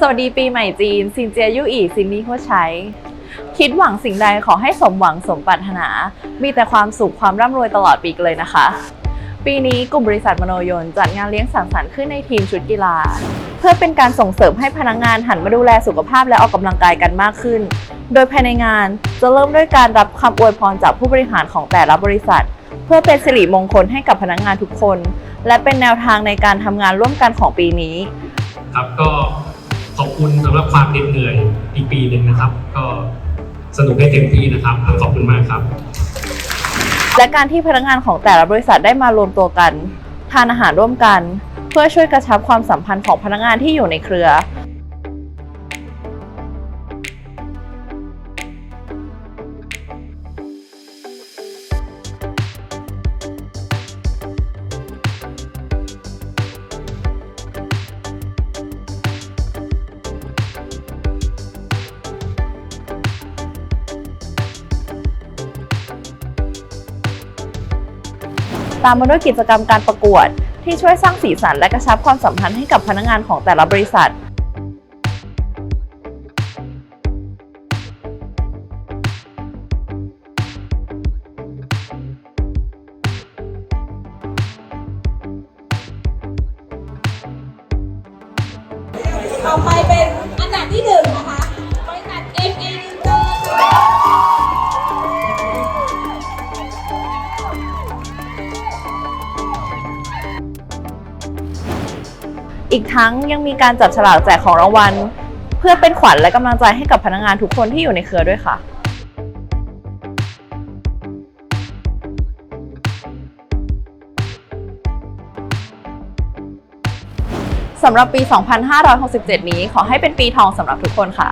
สวัสดีปีใหม่จีนซินเจียยู่อีซินนี่หัวใช้คิดหวังสิ่งใดขอให้สมหวังสมปรารถนา มีแต่ความสุขความร่ำรวยตลอดปีเลยนะคะ ปีนี้กลุ่มบริษัทมโนยนจัดงานเลี้ยงสังสรรค์ขึ้นในทีมชุดกีฬา เพื่อเป็นการส่งเสริมให้พนักงานหันมาดูแลสุขภาพและออกกำลังกายกันมากขึ้น โดยภายในงานจะเริ่มด้วยการรับคำอวยพรจากผู้บริหารของแต่ละบริษัท เพื่อเป็นสิริมงคลให้กับพนักงานทุกคน และเป็นแนวทางในการทำงานร่วมกันของปีนี้ ครับก็ ขอบคุณสำหรับความเหน็ดเหนื่อยอีกปีหนึ่งนะครับ ก็สนุกให้เต็มที่นะครับ ขอบคุณมากครับ และการที่พนักงานของแต่ละบริษัทได้มารวมตัวกัน ทานอาหารร่วมกัน เพื่อช่วยกระชับความสัมพันธ์ของพนักงานที่อยู่ในเครือ ตามมาด้วยกิจกรรมการประกวด ที่ช่วยสร้างสีสันและกระชับความสัมพันธ์ให้กับพนักงานของแต่ละบริษัทต่อไป อีกทั้งยังมีการจับฉลากแจกของรางวัล เพื่อเป็นขวัญและกำลังใจให้กับพนักงานทุกคนที่อยู่ในเครือด้วยค่ะสำหรับปี 2567 นี้ขอให้เป็นปีทองสำหรับทุกคนค่ะ